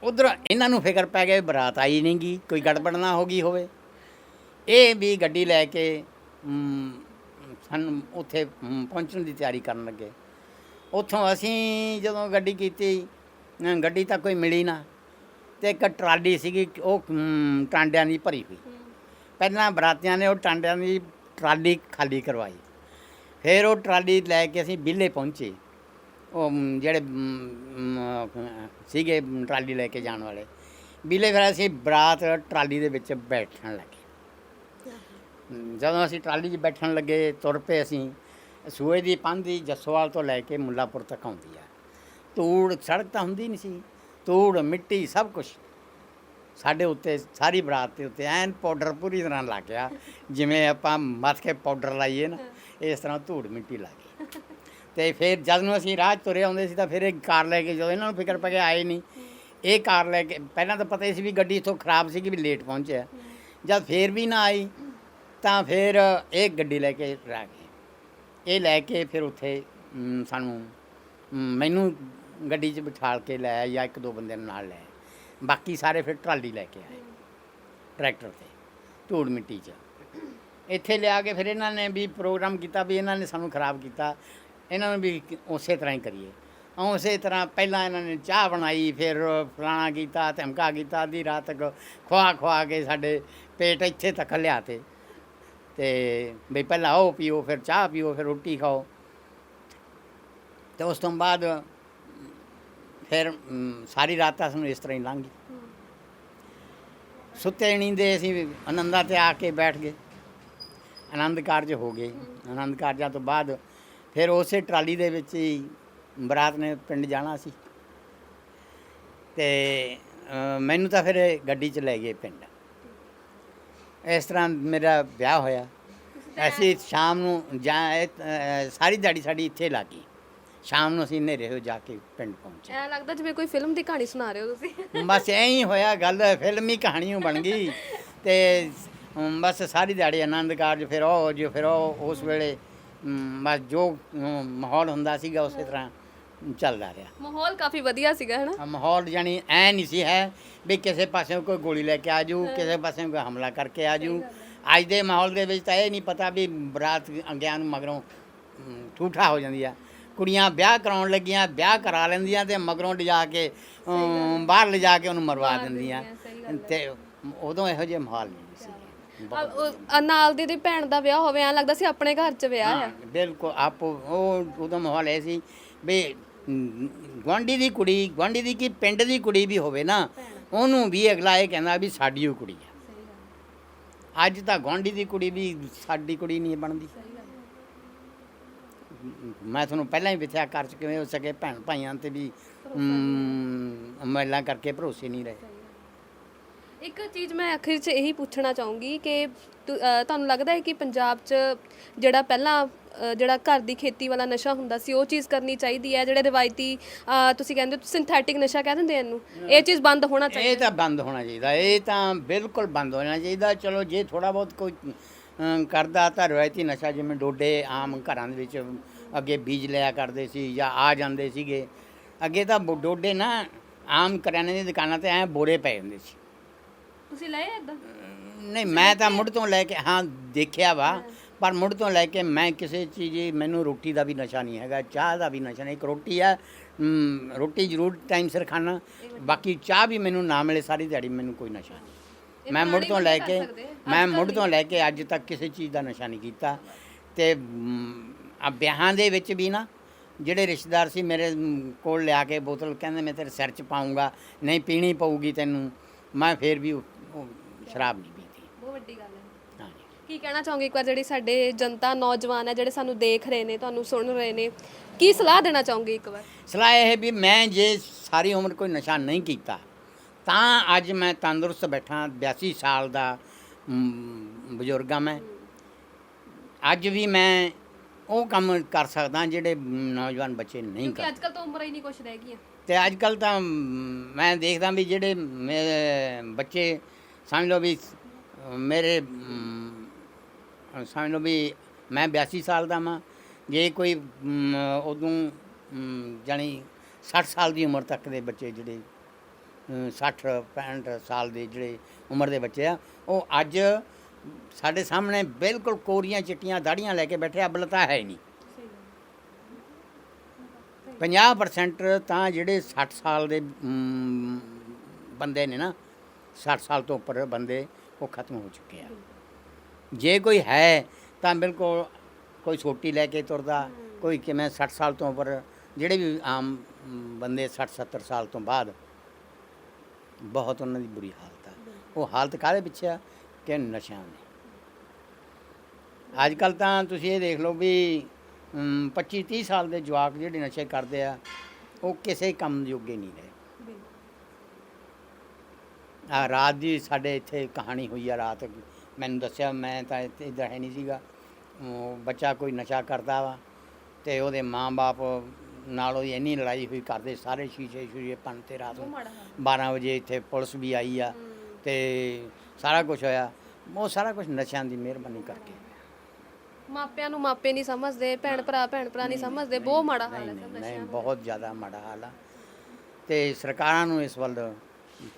Speaker 2: ਉਧਰ ਇਹਨਾਂ ਨੂੰ ਫਿਕਰ ਪੈ ਗਿਆ ਵੀ ਬਰਾਤ ਆਈ ਨਹੀਂ ਗੀ ਕੋਈ ਗੜਬੜ ਨਾ ਹੋ ਗਈ ਹੋਵੇ। ਇਹ ਵੀ ਗੱਡੀ ਲੈ ਕੇ ਸਾਨੂੰ ਉੱਥੇ ਪਹੁੰਚਣ ਦੀ ਤਿਆਰੀ ਕਰਨ ਲੱਗੇ। ਉੱਥੋਂ ਅਸੀਂ ਜਦੋਂ ਗੱਡੀ ਕੀਤੀ ਗੱਡੀ ਤਾਂ ਕੋਈ ਮਿਲੀ ਨਾ, ਤੇ ਇੱਕ ਟਰਾਲੀ ਸੀਗੀ, ਉਹ ਟਾਂਡਿਆਂ ਦੀ ਭਰੀ ਹੋਈ। ਪਹਿਲਾਂ ਬਰਾਤੀਆਂ ਨੇ ਉਹ ਟਾਂਡਿਆਂ ਦੀ ਟਰਾਲੀ ਖਾਲੀ ਕਰਵਾਈ। ਫਿਰ ਉਹ ਟਰਾਲੀ ਲੈ ਕੇ ਅਸੀਂ ਬਿੱਲੇ ਪਹੁੰਚੇ। ਉਹ ਜਿਹੜੇ ਸੀਗੇ ਟਰਾਲੀ ਲੈ ਕੇ ਜਾਣ ਵਾਲੇ। ਬਿੱਲੇ ਫਿਰ ਅਸੀਂ ਬਰਾਤ ਟਰਾਲੀ ਦੇ ਵਿੱਚ ਬੈਠਣ ਲੱਗੇ। ਜਦੋਂ ਅਸੀਂ ਟਰਾਲੀ 'ਚ ਬੈਠਣ ਲੱਗੇ, ਤੁਰ ਪਏ ਅਸੀਂ, ਸੂਏ ਦੀ ਪੰਧੀ ਜੱਸੋਵਾਲ ਤੋਂ ਲੈ ਕੇ ਮੁੱਲਾਪੁਰ ਤੱਕ ਆਉਂਦੀ ਆ। ਧੂੜ, ਸੜਕ ਤਾਂ ਹੁੰਦੀ ਨਹੀਂ ਸੀ। ਧੂੜ, ਮਿੱਟੀ, ਸਭ ਕੁਝ ਸਾਡੇ ਉੱਤੇ, ਸਾਰੀ ਬਰਾਤ ਦੇ ਉੱਤੇ ਐਨ ਪਾਊਡਰ ਪੂਰੀ ਤਰ੍ਹਾਂ ਲੱਗ ਗਿਆ ਜਿਵੇਂ ਆਪਾਂ ਮੱਥ ਕੇ ਪਾਊਡਰ ਲਾਈਏ ਨਾ, ਇਸ ਤਰ੍ਹਾਂ ਧੂੜ, ਮਿੱਟੀ ਲੱਗ ਗਈ ਤੇ ਫਿਰ ਜਦ ਨੂੰ ਅਸੀਂ ਰਾਹ ਤੁਰੇ ਆਉਂਦੇ ਸੀ, ਤਾਂ ਫਿਰ ਇਹ ਕਾਰ ਲੈ ਕੇ ਜਦੋਂ ਇਹਨਾਂ ਨੂੰ ਫਿਕਰ ਪੈ ਗਿਆ, ਆਏ ਨਹੀਂ। ਇਹ ਕਾਰ ਲੈ ਕੇ, ਪਹਿਲਾਂ ਤਾਂ ਪਤਾ ਹੀ ਸੀ ਵੀ ਗੱਡੀ ਇੱਥੋਂ ਖਰਾਬ ਸੀ ਕਿ ਵੀ ਲੇਟ ਪਹੁੰਚਿਆ। ਜਦ ਫੇਰ ਵੀ ਨਾ ਆਈ ਤਾਂ ਫਿਰ ਇਹ ਗੱਡੀ ਲੈ ਕੇ ਰਹਿ ਗਏ। ਇਹ ਲੈ ਕੇ ਫਿਰ ਉੱਥੇ ਸਾਨੂੰ ਮੈਨੂੰ ਗੱਡੀ 'ਚ ਬਿਠਾਲ ਕੇ ਲੈ ਆਏ ਜਾਂ ਇੱਕ ਦੋ ਬੰਦਿਆਂ ਨੂੰ ਨਾਲ ਲੈ ਆਏ। ਬਾਕੀ ਸਾਰੇ ਫਿਰ ਟਰਾਲੀ ਲੈ ਕੇ ਆਏ, ਟਰੈਕਟਰ ਤੇ, ਧੂੜ ਮਿੱਟੀ 'ਚ। ਇੱਥੇ ਲਿਆ ਕੇ ਫਿਰ ਇਹਨਾਂ ਨੇ ਵੀ ਪ੍ਰੋਗਰਾਮ ਕੀਤਾ ਵੀ ਇਹਨਾਂ ਨੇ ਸਾਨੂੰ ਖਰਾਬ ਕੀਤਾ। ਇਹਨਾਂ ਨੂੰ ਵੀ ਉਸੇ ਤਰ੍ਹਾਂ ਹੀ ਕਰੀਏ। ਉਸੇ ਤਰ੍ਹਾਂ ਪਹਿਲਾਂ ਇਹਨਾਂ ਨੇ ਚਾਹ ਬਣਾਈ, ਫਿਰ ਫਲਾਣਾ ਕੀਤਾ, ਧਮਕਾ ਕੀਤਾ, ਅੱਧੀ ਰਾਤ ਤੱਕ ਖਵਾ ਖਵਾ ਕੇ ਸਾਡੇ ਪੇਟ ਇੱਥੇ ਤੱਕ ਲਿਆਤੇ ਤੇ ਵੀ ਪਹਿਲਾਂ ਉਹ ਪੀਓ, ਫਿਰ ਚਾਹ ਪੀਓ, ਫਿਰ ਰੋਟੀ ਖਾਓ। ਤੇ ਉਸ ਤੋਂ ਬਾਅਦ ਫਿਰ ਸਾਰੀ ਰਾਤ ਤਾਂ ਸਾਨੂੰ ਇਸ ਤਰ੍ਹਾਂ ਹੀ ਲੰਘ। ਗਈ ਸੁੱਤੇ ਨੀਂਦੇ ਅਸੀਂ, ਆਨੰਦਾਂ ਤੇ ਆ ਕੇ ਬੈਠ ਗਏ। ਆਨੰਦ ਕਾਰਜ ਹੋ ਗਏ। ਆਨੰਦ ਕਾਰਜਾਂ ਤੋਂ ਬਾਅਦ ਫਿਰ ਉਸੇ ਟਰਾਲੀ ਦੇ ਵਿੱਚ ਹੀ ਬਰਾਤ ਨੇ ਪਿੰਡ ਜਾਣਾ ਸੀ। ਤੇ ਮੈਨੂੰ ਤਾਂ ਫਿਰ ਗੱਡੀ 'ਚ ਲੈ ਗਏ ਪਿੰਡ। ਇਸ ਤਰ੍ਹਾਂ ਮੇਰਾ ਵਿਆਹ ਹੋਇਆ। ਅਸੀਂ ਸ਼ਾਮ ਨੂੰ ਜਾਂ ਇਹ, ਸਾਰੀ ਦਿਹਾੜੀ ਸਾਡੀ ਇੱਥੇ ਲੱਗੀ। ਸ਼ਾਮ ਨੂੰ ਅਸੀਂ ਹਨੇਰੇ ਹੋ ਜਾ ਕੇ ਪਿੰਡ ਪਹੁੰਚੇ।
Speaker 1: ਐ ਲੱਗਦਾ ਜਿਵੇਂ ਕੋਈ ਫਿਲਮ ਦੀ ਕਹਾਣੀ ਸੁਣਾ ਰਹੇ ਹੋ ਤੁਸੀਂ।
Speaker 2: ਬਸ ਐਂ ਹੀ ਹੋਇਆ ਗੱਲ ਫਿਲਮੀ ਕਹਾਣੀ ਓ ਬਣ ਗਈ। ਤੇ ਅਮ, ਬਸ ਸਾਰੀ ਦਿਹਾੜੀ ਆਨੰਦ ਕਾਰਜ ਫਿਰ ਉਹ ਜੋ ਫਿਰ ਉਹ ਉਸ ਵੇਲੇ ਅਮ, ਬਸ ਜੋ ਅਮ, ਮਾਹੌਲ ਹੁੰਦਾ ਸੀਗਾ ਉਸੇ ਤਰ੍ਹਾਂ। ਚੱਲਦਾ ਰਿਹਾ।
Speaker 1: ਮਾਹੌਲ ਕਾਫੀ ਵਧੀਆ ਸੀਗਾ ਹਨਾ?
Speaker 2: ਆ ਮਾਹੌਲ ਜਾਨੀ ਐ ਨਹੀਂ ਸੀ ਹੈ ਵੀ ਕਿਸੇ ਪਾਸੇ ਕੋਈ ਗੋਲੀ ਲੈ ਕੇ ਆਜੂ ਕਿਸੇ ਪਾਸੇ ਕੋਈ ਹਮਲਾ ਕਰਕੇ ਆਜੂ ਅੱਜ ਦੇ ਮਾਹੌਲ ਦੇ ਵਿੱਚ ਤਾਂ ਇਹ ਨਹੀਂ ਪਤਾ ਵੀ ਬਰਾਤ ਅੱਗਿਆਂ ਨੂੰ ਮਗਰੋਂ ਅਮ, ਠੂਠਾ ਹੋ ਜਾਂਦੀ ਆ। ਕੁੜੀਆਂ ਵਿਆਹ ਕਰਾਉਣ ਲੱਗੀਆਂ ਵਿਆਹ ਕਰਾ ਲੈਂਦੀਆਂ ਤੇ ਮਗਰੋਂ ਲਿਜਾ ਕੇ ਅਮ, ਬਾਹਰ ਲਿਜਾ ਕੇ ਉਹਨੂੰ ਮਰਵਾ ਦਿੰਦੀਆਂ। ਤੇ ਉਦੋਂ ਇਹੋ ਜਿਹੇ ਮਾਹੌਲ ਨਹੀਂ ਸੀ।
Speaker 1: ਆ, ਉਹ, ਆ, ਨਾਲ ਦੀ ਦੀ ਭੈਣ ਦਾ ਵਿਆਹ ਹੋਵੇ ਐ ਲੱਗਦਾ ਸੀ ਆਪਣੇ ਘਰ 'ਚ ਵਿਆਹ ਆ।
Speaker 2: ਹਾਂ, ਬਿਲਕੁਲ ਆਪ ਉਹ ਉਦੋਂ ਮਾਹੌਲ ਇਹ ਸੀ ਵੀ ਗਵਾਂਢੀ ਦੀ ਕੁੜੀ ਗਵਾਂਢੀ ਦੀ ਕੀ ਪਿੰਡ ਦੀ ਕੁੜੀ ਵੀ ਹੋਵੇ ਨਾ ਉਹਨੂੰ ਵੀ ਅਗਲਾ ਇਹ ਕਹਿੰਦਾ ਵੀ ਸਾਡੀ ਉਹ ਕੁੜੀ ਆ। ਅੱਜ ਤਾਂ ਗਵਾਂਢੀ ਦੀ ਕੁੜੀ ਵੀ ਸਾਡੀ ਕੁੜੀ ਨਹੀਂ ਬਣਦੀ। ਮੈਂ ਤੁਹਾਨੂੰ ਪਹਿਲਾਂ ਹੀ ਵਿਥਿਆ ਕਰ ਚੁੱਕੇ ਹੋ ਸਕੇ ਭੈਣ ਭਾਈਆਂ ਤੇ ਵੀ ਮਹਿਲਾ ਕਰਕੇ ਭਰੋਸੇ ਨਹੀਂ ਰਹੇ।
Speaker 1: ਇੱਕ ਚੀਜ਼ ਮੈਂ ਆਖਿਰ 'ਚ ਇਹੀ ਪੁੱਛਣਾ ਚਾਹੂੰਗੀ ਕਿ ਤੁਹਾਨੂੰ ਲੱਗਦਾ ਹੈ ਕਿ ਪੰਜਾਬ 'ਚ ਜਿਹੜਾ ਪਹਿਲਾਂ ਅ, ਜਿਹੜਾ ਘਰ ਦੀ ਖੇਤੀ ਵਾਲਾ ਨਸ਼ਾ ਹੁੰਦਾ ਸੀ ਉਹ ਚੀਜ਼ ਕਰਨੀ ਚਾਹੀਦੀ ਹੈ ਜਿਹੜੇ ਰਿਵਾਇਤੀ ਅ, ਤੁਸੀਂ ਕਹਿੰਦੇ ਹੋ ਸਿੰਥੈਟਿਕ ਨਸ਼ਾ ਕਹਿ ਦਿੰਦੇ ਆ ਇਹਨੂੰ। ਇਹ ਚੀਜ਼ ਬੰਦ ਹੋਣਾ ਚਾਹੀਦਾ।
Speaker 2: ਇਹ ਤਾਂ ਬੰਦ ਹੋਣਾ ਚਾਹੀਦਾ ਇਹ ਤਾਂ ਬਿਲਕੁਲ ਬੰਦ ਹੋਣਾ ਚਾਹੀਦਾ। ਚਲੋ ਜੇ ਥੋੜਾ ਬਹੁਤ ਕੋਈ ਅਮ, ਕਰਦਾ ਤਾਂ ਰਵਾਇਤੀ ਨਸ਼ਾ ਜਿਵੇਂ ਡੋਡੇ ਆਮ ਘਰਾਂ ਦੇ ਵਿੱਚ ਅੱਗੇ ਬੀਜ ਲਿਆ ਕਰਦੇ ਸੀ ਜਾਂ ਆ ਜਾਂਦੇ ਸੀਗੇ। ਅੱਗੇ ਤਾਂ ਬੋ- ਡੋਡੇ ਨਾ ਆਮ ਕਰਿਆਨੇ ਦੀ ਦੁਕਾਨਾਂ ਤੇ ਐ ਬੋਰੇ ਪਏ ਹੁੰਦੇ ਸੀ।
Speaker 1: ਤੁਸੀਂ ਲਏ ਇਦਾਂ?
Speaker 2: ਨਹੀਂ ਮੈਂ ਤਾਂ ਮੁੱਢ ਤੋਂ ਲੈ ਕੇ ਹਾਂ ਦੇਖਿਆ ਵਾ। ਪਰ ਮੁੱਢ ਤੋਂ ਲੈ ਕੇ ਮੈਂ ਕਿਸੇ ਚੀਜ਼ ਮੈਨੂੰ ਰੋਟੀ ਦਾ ਵੀ ਨਸ਼ਾ ਨਹੀਂ ਹੈਗਾ ਚਾਹ ਦਾ ਵੀ ਨਸ਼ਾ ਨਹੀਂ। ਇੱਕ ਰੋਟੀ ਆ ਮ, ਰੋਟੀ ਜ਼ਰੂਰ ਟਾਈਮ ਸਿਰ ਖਾਣਾ ਬਾਕੀ ਚਾਹ ਵੀ ਮੈਨੂੰ ਨਾ ਮਿਲੇ ਸਾਰੀ ਦਿਹਾੜੀ ਮੈਨੂੰ ਕੋਈ ਨਸ਼ਾ ਨਹੀਂ। ਮੈਂ ਮੁੱਢ ਤੋਂ ਲੈ ਕੇ ਮੈਂ ਮੁੱਢ ਤੋਂ ਲੈ ਕੇ ਅੱਜ ਤੱਕ ਕਿਸੇ ਚੀਜ਼ ਦਾ ਨਸ਼ਾ ਨਹੀਂ ਕੀਤਾ। ਤੇ ਆ ਵਿਆਹਾਂ ਦੇ ਵਿੱਚ ਵੀ ਨਾ ਜਿਹੜੇ ਰਿਸ਼ਤੇਦਾਰ ਸੀ ਮੇਰੇ ਕੋਲ ਲਿਆ ਕੇ ਬੋਤਲ ਕਹਿੰਦੇ ਮੈਂ ਤੇਰੇ ਸਿਰ 'ਚ ਪਾਉਂਗਾ ਨਹੀਂ ਪੀਣੀ ਪਊਗੀ ਤੈਨੂੰ। ਮੈਂ ਫੇਰ ਵੀ ਸ਼ਰਾਬ ਨਹੀਂ ਪੀਤੀ।
Speaker 1: ਬਹੁਤ ਵੱਡੀ ਗੱਲ ਹੈ। ਕੀ ਕਹਿਣਾ ਚਾਹੋਗੇ ਇੱਕ ਵਾਰ ਜਿਹੜੀ ਸਾਡੇ ਜਨਤਾ ਨੌਜਵਾਨ ਹੈ ਜਿਹੜੇ ਸਾਨੂੰ ਦੇਖ ਰਹੇ ਨੇ ਤੁਹਾਨੂੰ ਸੁਣ ਰਹੇ ਨੇ ਕੀ ਸਲਾਹ ਦੇਣਾ ਚਾਹੋਗੇ ਇੱਕ ਵਾਰ?
Speaker 2: ਸਲਾਹ ਇਹ ਹੈ ਵੀ ਮੈਂ ਜੇ ਸਾਰੀ ਉਮਰ ਕੋਈ ਨਸ਼ਾ ਨਹੀਂ ਕੀਤਾ ਤਾਂ ਅੱਜ ਮੈਂ ਤੰਦਰੁਸਤ ਬੈਠਾ 82 ਸਾਲ ਦਾ ਬਜ਼ੁਰਗ ਮੈਂ। ਅੱਜ ਵੀ ਮੈਂ ਉਹ ਕੰਮ ਕਰ ਸਕਦਾ ਜਿਹੜੇ ਨੌਜਵਾਨ ਬੱਚੇ ਨਹੀਂ
Speaker 1: ਕਿਉਂਕਿ
Speaker 2: ਕਰ
Speaker 1: ਅੱਜ ਕੱਲ ਤਾਂ ਉਮਰਾਂ ਹੀ ਨਹੀਂ ਕੁਛ ਰਹਿ ਗਈਆਂ
Speaker 2: ਤੇ ਅੱਜ ਕੱਲ ਤਾਂ ਮ, ਦੇਖਦਾ ਵੀ ਜਿਹੜੇ ਮੇਰੇ ਬੱਚੇ ਸਮਝ ਲਓ ਵੀ ਮੇਰੇ ਸਮਝ ਲਓ ਵੀ ਮੈਂ 82 ਸਾਲ ਦਾ ਮਾਂ ਜੇ ਕੋਈ ਉਦੋਂ ਮ, ਜਾਣੀ 60 ਸਾਲ ਦੀ ਉਮਰ ਤੱਕ ਦੇ ਬੱਚੇ ਜਿਹੜੇ ਅ, 60 65 ਸਾਲ ਦੇ ਜਿਹੜੇ ਉਮਰ ਦੇ ਬੱਚੇ ਆ ਉਹ ਅੱਜ ਸਾਡੇ ਸਾਹਮਣੇ ਬਿਲਕੁਲ ਕੋਰੀਆਂ ਚਿੱਟੀਆਂ ਦਾੜੀਆਂ ਲੈ ਕੇ ਬੈਠੇ ਅਬਲ ਤਾਂ ਹੈ ਹੀ ਨਹੀਂ 50% ਤਾਂ ਜਿਹੜੇ 60 ਸਾਲ ਦੇ ਬੰਦੇ ਨੇ ਨਾ 60 ਸਾਲ ਤੋਂ ਉੱਪਰ ਬੰਦੇ ਉਹ ਖਤਮ ਹੋ ਚੁੱਕੇ ਆ। ਜੇ ਕੋਈ ਹੈ ਤਾਂ ਬਿਲਕੁਲ ਕੋਈ ਛੋਟੀ ਲੈ ਕੇ ਤੁਰਦਾ ਕੋਈ ਕਿਵੇਂ 60 ਸਾਲ ਤੋਂ ਉੱਪਰ ਜਿਹੜੇ ਵੀ ਆਮ ਬੰਦੇ 60 70 ਸਾਲ ਤੋਂ ਬਾਅਦ ਬਹੁਤ ਉਹਨਾਂ ਦੀ ਬੁਰੀ ਹਾਲਤ ਆ। ਉਹ ਹਾਲਤ ਕਾਹਦੇ ਪਿੱਛੇ ਆ? ਕਿ ਨਸ਼ਿਆਂ ਦੀ। ਅੱਜ ਕੱਲ ਤਾਂ ਤੁਸੀਂ ਇਹ ਦੇਖ ਲਓ ਵੀ 25 30 ਸਾਲ ਦੇ ਜਵਾਕ ਜਿਹੜੇ ਨਸ਼ੇ ਕਰਦੇ ਆ ਉਹ ਕਿਸੇ ਕੰਮ ਯੋਗੇ ਨਹੀਂ ਰਹੇ। ਆ ਰਾਤ ਦੀ ਸਾਡੇ ਇੱਥੇ ਕਹਾਣੀ ਹੋਈ ਆ ਰਾਤ ਮੈਨੂੰ ਦੱਸਿਆ ਮੈਂ ਤਾਂ ਇੱਥੇ ਇੱਧਰ ਹੈ ਨਹੀਂ ਸੀਗਾ। ਉਹ ਬੱਚਾ ਕੋਈ ਨਸ਼ਾ ਕਰਦਾ ਵਾ ਤੇ ਉਹਦੇ ਮਾਂ-ਬਾਪ ਨਾਲ ਉਹਦੀ ਇੰਨੀ ਲੜਾਈ ਹੋਈ ਕਰਦੇ ਸਾਰੇ ਸ਼ੀਸ਼ੇ ਸ਼ੂਸ਼ੇ ਪੰਨ ਤੇ ਰਾਤ ਨੂੰ। 12 ਵਜੇ ਇੱਥੇ ਪੁਲਿਸ ਵੀ ਆਈ ਆ ਤੇ ਸਾਰਾ ਕੁਝ ਹੋਇਆ। ਉਹ ਸਾਰਾ ਕੁਝ ਨਸ਼ਿਆਂ ਦੀ ਮਿਹਰਬਾਨੀ ਕਰਕੇ।
Speaker 1: ਮਾਪਿਆਂ ਨੂੰ ਮਾਪੇ ਨਹੀਂ ਸਮਝਦੇ ਭੈਣ ਭਰਾ ਭੈਣ ਭਰਾ ਨਹੀਂ ਸਮਝਦੇ ਬਹੁਤ ਮਾੜਾ ਹਾਲ ਹੈ
Speaker 2: ਨਹੀਂ
Speaker 1: ਸਭ
Speaker 2: ਨਹੀਂ, ਬਹੁਤ ਜ਼ਿਆਦਾ ਮਾੜਾ ਹਾਲ ਆ। ਤੇ ਸਰਕਾਰਾਂ ਨੂੰ ਇਸ ਵੱਲ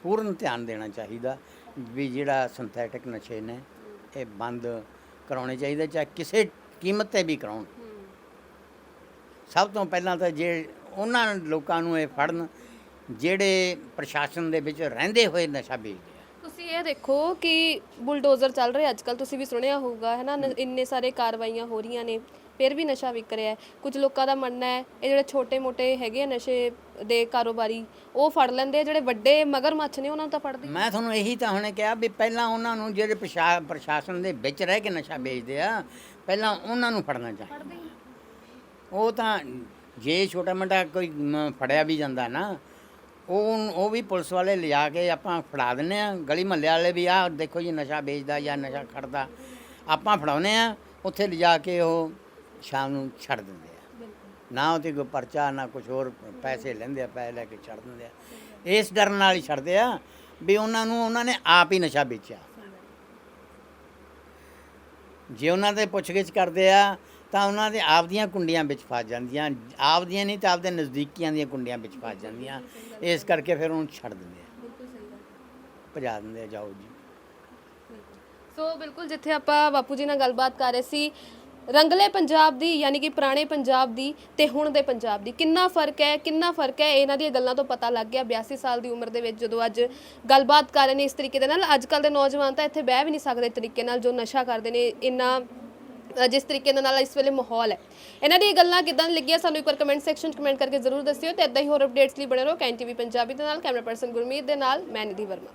Speaker 2: ਪੂਰਨ ਧਿਆਨ ਦੇਣਾ ਚਾਹੀਦਾ। ਵੀ ਜਿਹੜਾ ਸਿੰਥੈਟਿਕ ਨਸ਼ੇ ਨੇ, ਇਹ ਬੰਦ ਕਰਾਉਣੇ ਚਾਹੀਦੇ ਚਾਹੇ ਕਿਸੇ ਕੀਮਤ ਤੇ ਵੀ ਕਰਾਉਣ। ਸਭ ਤੋਂ ਪਹਿਲਾਂ ਤਾਂ ਜੇ ਉਹਨਾਂ ਲੋਕਾਂ ਨੂੰ ਇਹ ਫੜਨ ਜਿਹੜੇ ਪ੍ਰਸ਼ਾਸਨ ਦੇ ਵਿੱਚ ਰਹਿੰਦੇ ਹੋਏ ਨਸ਼ਾ ਵੇਚਦੇ
Speaker 1: ਤੁਸੀਂ ਇਹ ਦੇਖੋ ਕਿ ਬੁਲਡੋਜ਼ਰ ਚੱਲ ਰਹੇ ਅੱਜ ਕੱਲ ਤੁਸੀਂ ਵੀ ਸੁਣਿਆ ਹੋਊਗਾ, ਹੈ ਨਾ ਇੰਨੇ ਸਾਰੇ ਕਾਰਵਾਈਆਂ ਹੋ ਰਹੀਆਂ ਨੇ। ਫਿਰ ਵੀ ਨਸ਼ਾ ਵਿਕ ਰਿਹਾ ਹੈ। ਕੁਝ ਲੋਕਾਂ ਦਾ ਮੰਨਣਾ ਹੈ ਇਹ ਜਿਹੜੇ ਛੋਟੇ-ਮੋਟੇ ਹੈਗੇ ਆ ਨਸ਼ੇ ਦੇ ਕਾਰੋਬਾਰੀ ਉਹ ਫੜ ਲੈਂਦੇ ਆ ਜਿਹੜੇ ਵੱਡੇ ਮਗਰਮੱਛ ਨੇ ਉਹਨਾਂ ਨੂੰ ਤਾਂ ਫੜਦੇ ਹੀ
Speaker 2: ਮੈਂ ਤੁਹਾਨੂੰ ਇਹੀ ਤਾਂ ਹੁਣੇ ਕਿਹਾ ਵੀ ਪਹਿਲਾਂ ਉਹਨਾਂ ਨੂੰ ਜਿਹੜੇ ਪ੍ਰਸ਼ਾ- ਪ੍ਰਸ਼ਾਸਨ ਦੇ ਵਿੱਚ ਰਹਿ ਕੇ ਨਸ਼ਾ ਵੇਚਦੇ ਆ ਪਹਿਲਾਂ ਉਹਨਾਂ ਨੂੰ ਫੜਨਾ ਚਾਹੀਦਾ।
Speaker 1: ਫੜਦੇ ਹੀ
Speaker 2: ਉਹ ਤਾਂ ਜੇ ਛੋਟਾ ਮੋਟਾ ਕੋਈ ਮ, ਫੜਿਆ ਵੀ ਜਾਂਦਾ ਨਾ ਉਹ ਉਹ ਵੀ ਪੁਲਿਸ ਵਾਲੇ ਲਿਜਾ ਕੇ ਆਪਾਂ ਫੜਾ ਦਿੰਨੇ ਆ। ਗਲੀ ਮਹੱਲੇ ਵਾਲੇ ਵੀ ਆ ਦੇਖੋ ਜੀ ਨਸ਼ਾ ਵੇਚਦਾ ਜਾਂ ਨਸ਼ਾ ਖੜਦਾ ਆਪਾਂ ਫੜਾਉਨੇ ਆ ਉੱਥੇ ਲਿਜਾ ਕੇ ਉਹ ਸ਼ਾਮ ਨੂੰ ਛੱਡ ਦਿੰਦੇ ਆ। ਨਾ ਉਹਤੇ ਕੋਈ ਪਰਚਾ ਨਾ ਕੁਝ ਹੋਰ ਪੈਸੇ ਲੈਂਦੇ ਆ ਪੈਸੇ ਲੈ ਕੇ ਛੱਡ ਦਿੰਦੇ ਆ। ਇਸ ਡਰ ਨਾਲ ਹੀ ਛੱਡਦੇ ਆ ਵੀ ਉਹਨਾਂ ਨੂੰ ਉਹਨਾਂ ਨੇ ਆਪ ਹੀ ਨਸ਼ਾ ਵੇਚਿਆ। ਜੇ ਉਹਨਾਂ ਦੇ ਪੁੱਛਗਿੱਛ ਕਰਦੇ ਆ ਤਾਂ ਉਹਨਾਂ ਦੇ ਆਪਦੀਆਂ ਕੁੰਡੀਆਂ ਵਿੱਚ ਫਸ ਜਾਂਦੀਆਂ। ਆਪਦੀਆਂ ਨਹੀਂ ਤਾਂ ਆਪਦੇ ਨਜ਼ਦੀਕੀਆਂ ਦੀਆਂ ਕੁੰਡੀਆਂ ਵਿੱਚ ਫਸ ਜਾਂਦੀਆਂ। ਇਸ ਕਰਕੇ ਫਿਰ ਉਹਨੂੰ ਛੱਡ ਦਿੰਦੇ ਆ।
Speaker 1: ਬਿਲਕੁਲ ਸਹੀ ਗੱਲ।
Speaker 2: ਭਜਾ ਦਿੰਦੇ ਆ ਜਾਓ ਜੀ।
Speaker 1: ਸੋ ਬਿਲਕੁਲ ਜਿੱਥੇ ਆਪਾਂ ਬਾਪੂ ਜੀ ਨਾਲ ਗੱਲਬਾਤ ਕਰ ਰਹੇ ਸੀ ਰੰਗਲੇ ਪੰਜਾਬ ਦੀ, ਯਾਨੀ ਕਿ ਪੁਰਾਣੇ ਪੰਜਾਬ ਦੀ ਤੇ ਹੁਣ ਦੇ ਪੰਜਾਬ ਦੀ। ਕਿੰਨਾ ਫ਼ਰਕ ਹੈ, ਕਿੰਨਾ ਫ਼ਰਕ ਹੈ, ਇਹਨਾਂ ਦੀਆਂ ਗੱਲਾਂ ਤੋਂ ਪਤਾ ਲੱਗ ਗਿਆ। 82 ਸਾਲ ਦੀ ਉਮਰ ਦੇ ਵਿੱਚ ਜਦੋਂ ਅੱਜ ਗੱਲਬਾਤ ਕਰ ਰਹੇ ਨੇ ਇਸ ਤਰੀਕੇ ਦੇ ਨਾਲ ਅੱਜ ਕੱਲ ਦੇ ਨੌਜਵਾਨ ਤਾਂ ਇੱਥੇ ਬਹਿ ਵੀ ਨਹੀਂ ਸਕਦੇ ਤਰੀਕੇ ਨਾਲ ਜੋ ਨਸ਼ਾ ਕਰਦੇ ਨੇ, ਇੰਨਾ ਜਿਸ ਤਰੀਕੇ ਦੇ ਨਾਲ ਇਸ ਵੇਲੇ ਮਾਹੌਲ ਹੈ। ਇਹਨਾਂ ਦੀਆਂ ਗੱਲਾਂ ਕਿਦਾਂ ਲੱਗੀਆਂ, ਸਾਨੂੰ ਇੱਕ ਵਾਰ ਕਮੈਂਟ ਸੈਕਸ਼ਨ 'ਚ ਕਮੈਂਟ ਕਰਕੇ ਜ਼ਰੂਰ ਦੱਸਿਓ ਤੇ ਇਦਾਂ ਹੀ ਹੋਰ ਅਪਡੇਟਸ ਲਈ ਬਣੇ ਰਹੋ। ਕੈਨ ਟੀਵੀ ਪੰਜਾਬੀ ਦੇ ਨਾਲ, ਕੈਮਰਾ ਪਰਸਨ ਗੁਰਮੀਤ ਦੇ ਨਾਲ, ਮੈਂ ਨਿਧੀ ਵਰਮਾ।